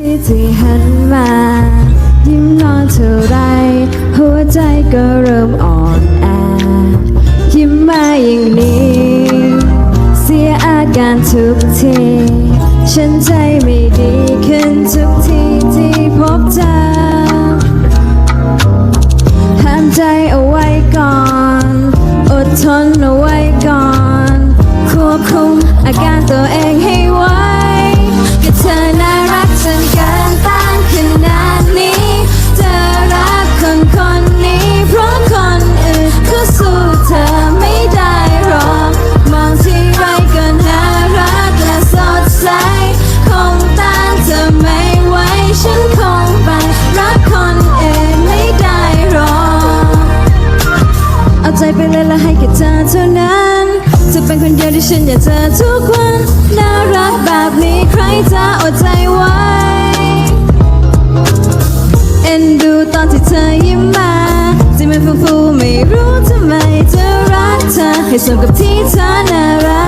ที่หันมา ยิ้มนอนเท่าไร หัวใจก็เริ่มอ่อนแอ ยิ้มมาอย่างนี้ เสียอาการทุกที ฉันใจไม่ดีขึ้นทุก อเท่านั้น จะเป็นคนเดียวที่ฉันอยากเจอทุกวัน น่ารักแบบนี้ใครจะอดใจไว้ เอ็นดูตอนที่เธอยิ้มมาที่มันฟูฟูไม่รู้ทำไมจะรักเธอให้สมกับที่เธอน่ารัก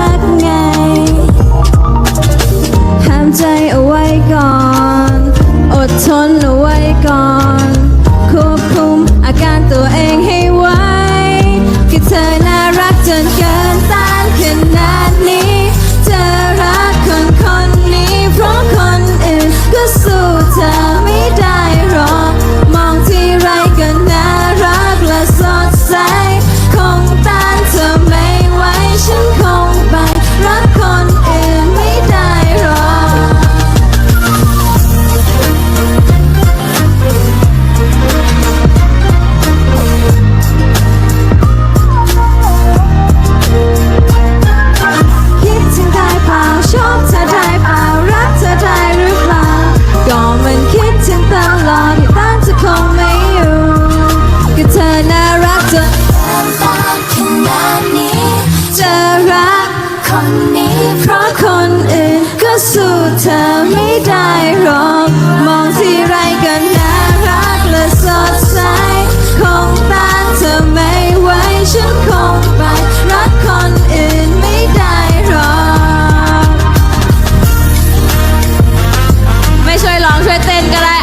ก็สู้เธอไม่ได้หรอกมองที่ไรก็น่ารักและสดใสคงต้านเธอไม่ไหวฉันคงไปรักคนอื่นไม่ได้หรอกไม่ช่วยร้องช่วยเต้นก็ได้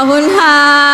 อบคุณค่ะ